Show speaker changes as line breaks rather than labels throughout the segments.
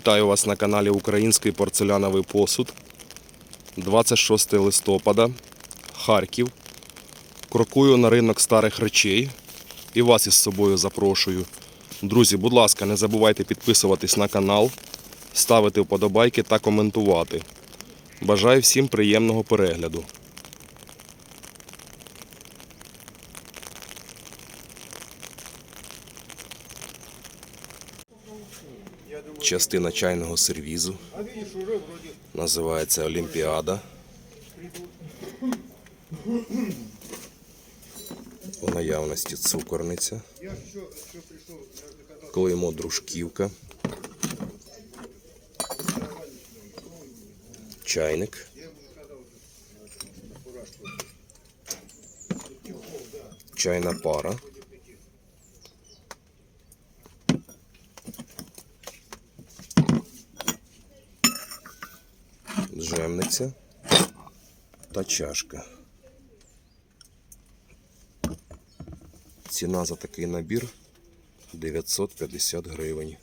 Вітаю вас на каналі Український порцеляновий посуд. 26 листопада, Харків. Крокую на ринок старих речей і вас із собою запрошую. Друзі, будь ласка, не забувайте підписуватись на канал, ставити вподобайки та коментувати. Бажаю всім приємного перегляду. Частина чайного сервізу. Називається Олімпіада. У наявності цукорниця. Клеймо дружківка. Чайник. Чайна пара. Джемниця та чашка. Ціна за такий набір 950 гривень.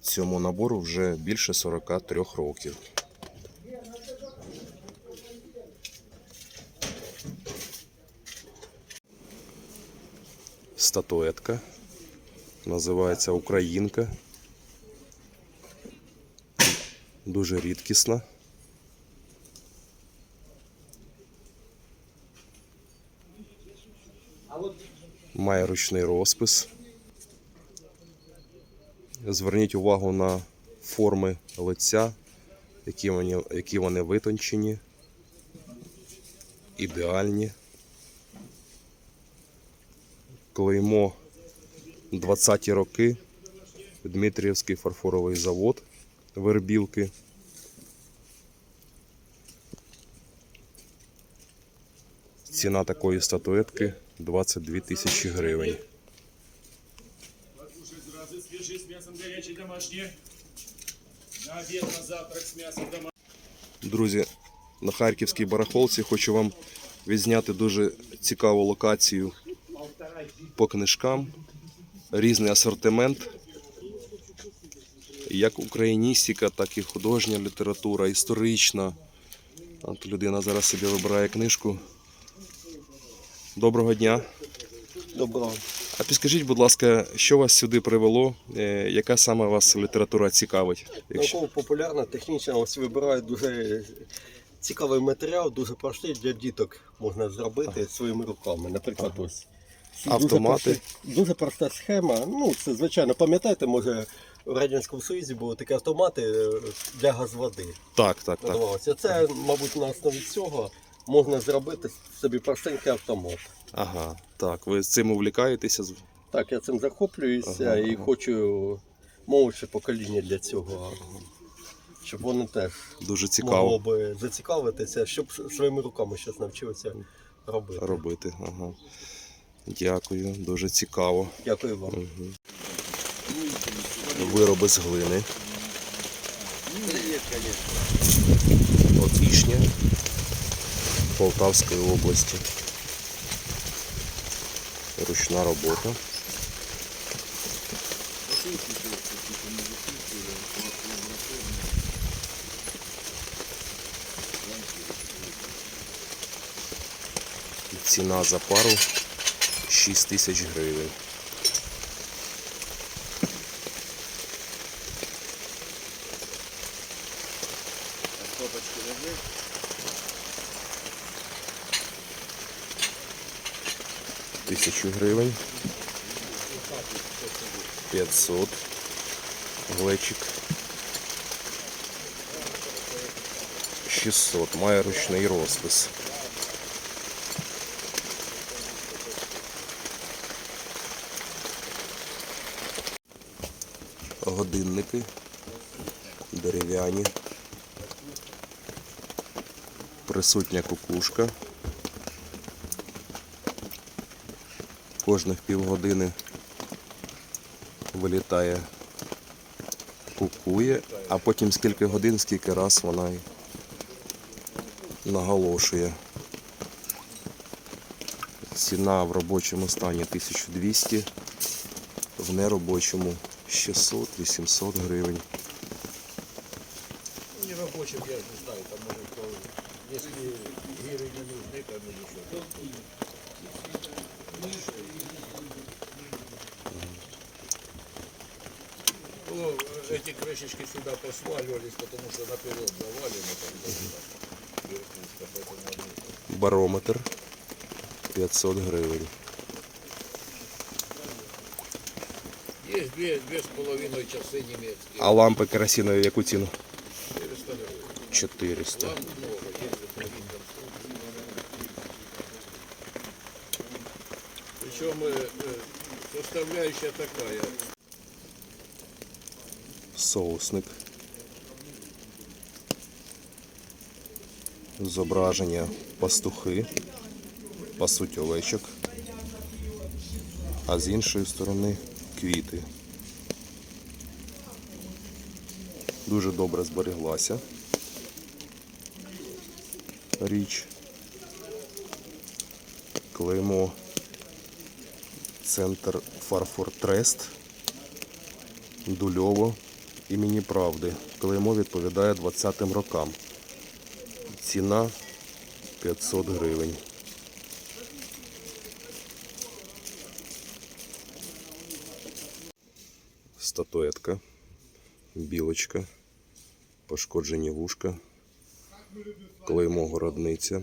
Цьому набору вже більше 43 років. Статуетка. Називається Українка. Дуже рідкісна. Має ручний розпис. Зверніть увагу на форми лиця, які вони, які вони витончені, ідеальні. Клеймо 20-ті роки. Дмитріївський фарфоровий завод вербілки. Ціна такої статуетки 22 тисячі гривень. Друзі, на Харківській барахолці хочу вам відзняти дуже цікаву локацію по книжкам. Різний асортимент. Як україністика, так і художня література, історична. От людина зараз собі вибирає книжку. Доброго дня.
Добро.
А підскажіть, будь ласка, що вас сюди привело? Е, Яка саме вас література цікавить? Якщо...
Науково-популярна, технічна, ось вибираю дуже цікавий матеріал, дуже простий для діток можна зробити своїми руками. Наприклад, ось.
Автомати.
Дуже, прості- дуже проста схема. Ну, це звичайно, пам'ятаєте, може, у Радянському Союзі були такі автомати е, для газводи.
Так, так, так.
Це, мабуть, на основі цього можна зробити собі простенький автомат.
Ага, так. Ви цим увлікаєтеся?
Так, я цим захоплююся
Ага,
і
ага.
хочу молодше покоління для цього, щоб вони теж
Дуже
могло би зацікавитися, щоб своїми руками щось навчилися робити.
робити. Ага. Дякую, дуже цікаво.
Дякую вам.
Мгм. Вироби з глини. Опішня Полтавської області. Ручна робота. Ціна за пару 6 тисяч гривень. Тисячу гривень. 500. Глечик. 600. Має ручний розпис. Годинники. Дерев'яні. Присутня кукушка. Кожних півгодини вилітає, кукує, а потім скільки годин, скільки раз вона й наголошує. Ціна в робочому стані 1200, В неробочому 600-800 гривень.
Не рабочим, я не знаю, там может, кто, если гиры не нужны, то не нужны. Ну, эти крышечки сюда посваливались, потому что наперед завалено там. да, да, верхушка, поэтому они-
Барометр 500 гривень.
Есть две, две с половиной часы немецкие.
А лампи керосинові в яку ціну?
400 гривен.
400.
Причем э, э, составляющая такая.
Соусник. Зображення пастухи, пасуть овечок. А з іншої сторони квіти. Дуже добре збереглася річ. Клеймо Центр Фарфор Трест. Дульово імені Правди. Клеймо відповідає 20-м рокам. Ціна 500 гривень. Статуетка, білочка, пошкоджені вушка, клеймо городниця.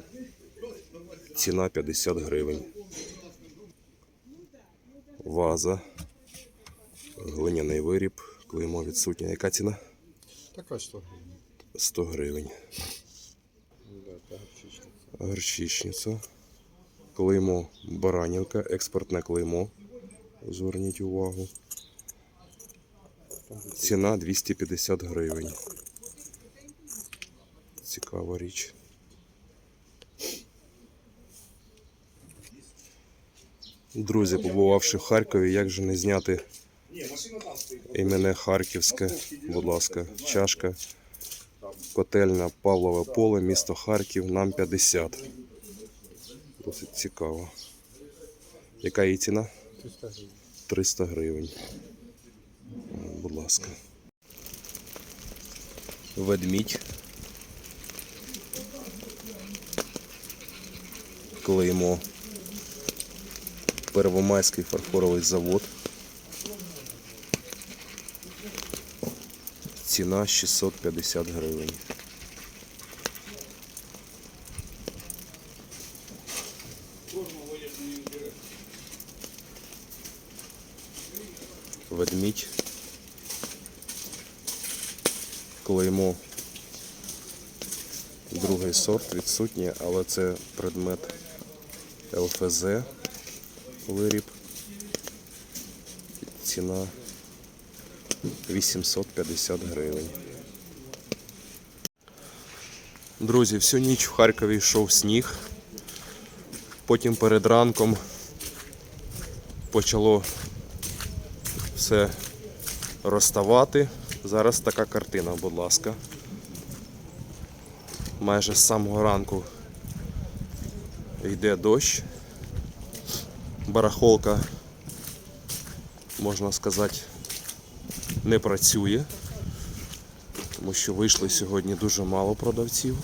Ціна 50 гривень. Ваза, глиняний виріб, клеймо відсутнє. Яка ціна?
Така що?
100 гривень. Горчичниця. Клеймо Баранівка, експортне клеймо. Зверніть увагу. Ціна 250 гривень. Цікава річ. Друзі, побувавши в Харкові, як же не зняти імене Харківське, будь ласка, чашка. Котельна Павлове поле, місто Харків, нам 50. Досить цікаво. Яка її ціна? 300 гривень. Будь ласка. Ведмідь. Клеймо. Первомайський фарфоровий завод. Ціна 650 гривень. Ведмідь. Клеймо. Другий сорт відсутнє, але це предмет ЛФЗ виріб. Ціна 850 гривень. Друзі, всю ніч в Харкові йшов сніг. Потім перед ранком почало все розставати. Зараз така картина, будь ласка. Майже з самого ранку йде дощ. Барахолка, можна сказати, не працює, тому що вийшли сьогодні дуже мало продавців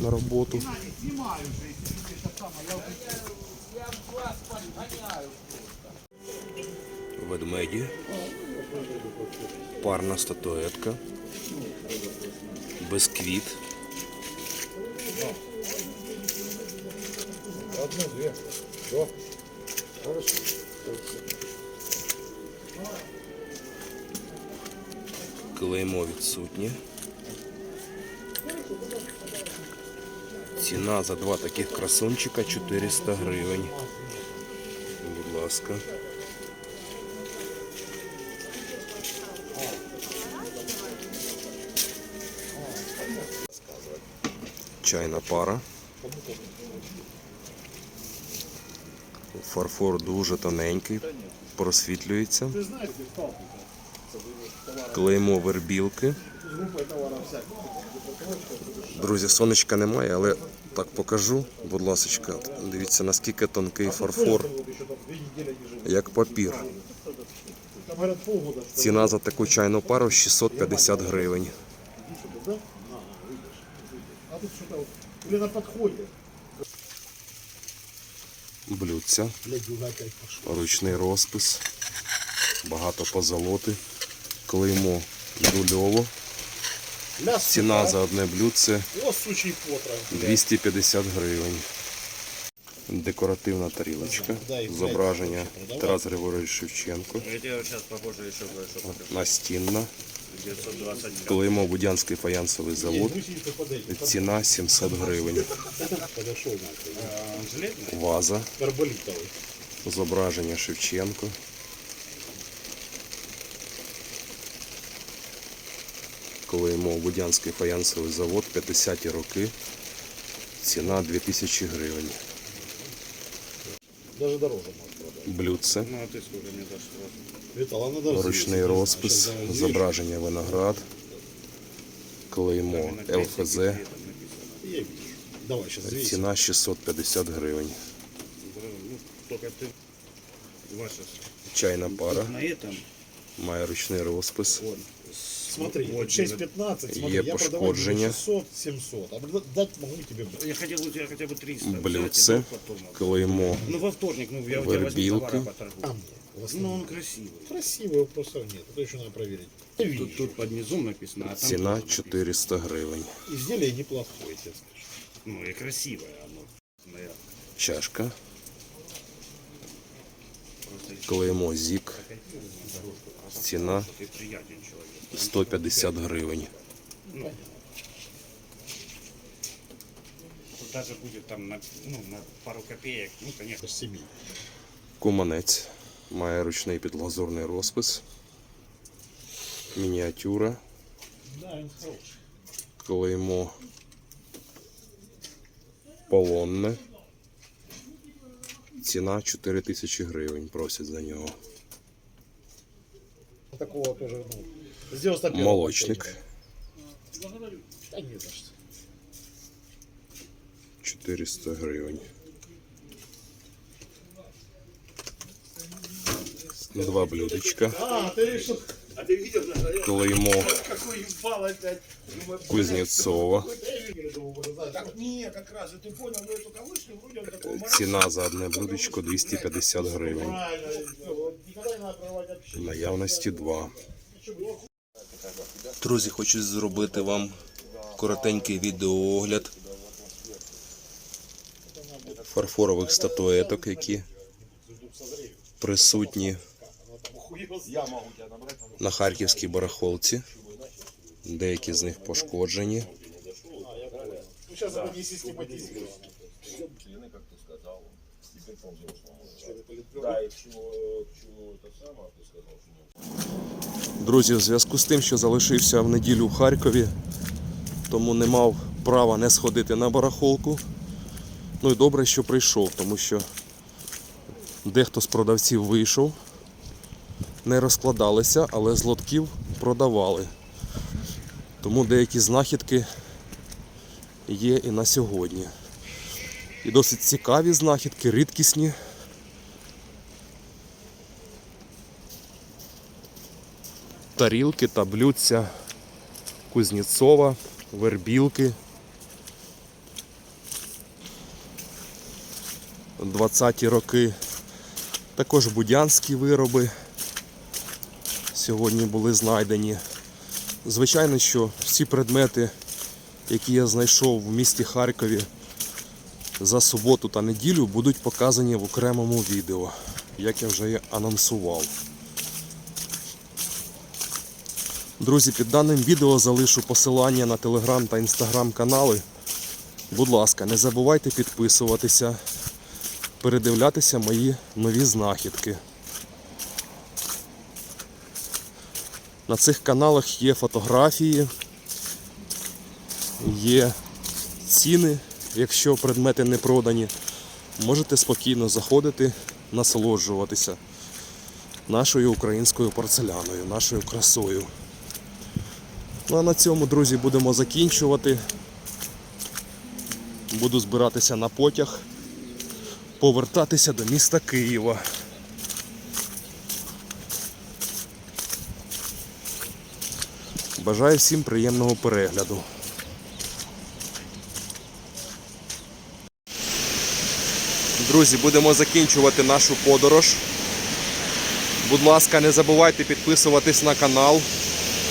на роботу. Ведмеді, парна статуетка, бисквіт,
Одну-дві. До. Хорошо.
клеймо відсутнє. Ціна за два таких красунчика 400 гривень. Будь ласка. Чайна пара. Фарфор дуже тоненький, просвітлюється. Клеймо вербілки. Друзі, сонечка немає, але так покажу, будь ласка, дивіться наскільки тонкий фарфор, як папір. Ціна за таку чайну пару 650 гривень.
А, тут что-то вот, или на подходе.
Блюдця, ручний розпис, багато позолоти, клеймо дульово. Ціна за одне блюдце
О, сучий потрох.
250 гривень. Декоративна тарілочка. Зображення Тарас Григорович Шевченко. Настінна.
920
Клеймо Будянський фаянсовий завод.
Гусеницы под эти.
Ціна 700 гривень.
Подошел нахуй.
Жилетный?
Ваза.
Карболитовый.
Зображення Шевченко. Клеймо Будянський фаянсовий завод 50-ті роки. Ціна 2000 гривень.
Даже дороже может продать.
Блюдце.
Ну, а ты сколько мне дашь сразу?
Витал, а надо
Ручний розпис, зображення виноград, клеймо ЛФЗ,
Я вижу. Давай сейчас взвесим.
ціна 650 гривень.
Ну, только ты ваша.
Чайна пара,
На этом
має ручний розпис,
вот.
Смотри,
Вот,
вот 6-15, смотри,
Є
я продаваю
пошкодження.
600, 700. А б- дать могу тебе блядь.
Я хотел у тебя хотя бы 300. взять,
блюдце,
и потом.
клеймо
Ну, во вторник, ну, я у тебя возьму
Вербилка.
товара поторгую.
А мне? в
Ну,
основном.
он красивый.
Красивого просто нет. Это еще надо проверить. Я вижу.
Тут, тут под низом написано, а там
ціна
тоже написано.
400 гривень.
Изделие неплохое, тебе скажу.
Ну, и красивое оно. наверное.
Чашка,
Просто еще
клеймо ЗІК, ціна
ты приятен человек.
150 гривень.
Даже будет там на, ну, на пару копеек. Ну, конечно.
Это.
Куманець, має ручний підглазурний розпис, мініатюра,
Да, он хороший.
клеймо полонне. Ціна 4000 гривень просять за нього.
Такого теж ну, с 91
Молочник
Да за что.
400 гривень. Два блюдечка.
А, ты решил. А ты видел, да?
Клеймо
Какой ебал опять.
Кузнєцова.
Так, не, как раз, ты понял, мы только вышли, вроде он такой
Ціна за одне блюдечко 250 гривень.
Правильно, всё, никогда не надо прерывать общение.
Наявності два. Друзі, хочу зробити вам коротенький відеоогляд фарфорових статуеток, які присутні на харківській барахолці. Деякі з них пошкоджені. Друзі, в зв'язку з тим, що залишився в неділю в Харкові, тому не мав права не сходити на барахолку. Ну і добре, що прийшов, тому що дехто з продавців вийшов, не розкладалися, але з лотків продавали. Тому деякі знахідки є і на сьогодні. І досить цікаві знахідки, рідкісні. тарілки та блюдця Кузнєцова, вербілки. 20-ті роки. Також будянські вироби сьогодні були знайдені. Звичайно, що всі предмети, які я знайшов в місті Харкові за суботу та неділю, будуть показані в окремому відео, як я вже і анонсував. Друзі, під даним відео залишу посилання на телеграм та інстаграм канали. Будь ласка, не забувайте підписуватися, передивлятися мої нові знахідки. На цих каналах є фотографії, є ціни, якщо предмети не продані. Можете спокійно заходити, насолоджуватися нашою українською порцеляною, нашою красою. Ну а на цьому, друзі, будемо закінчувати. Буду збиратися на потяг, повертатися до міста Києва. Бажаю всім приємного перегляду. Друзі, будемо закінчувати нашу подорож. Будь ласка, не забувайте підписуватись на канал,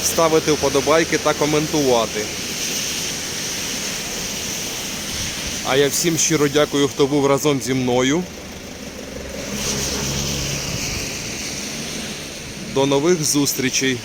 ставити вподобайки та коментувати. А я всім щиро дякую, хто був разом зі мною. До нових зустрічей!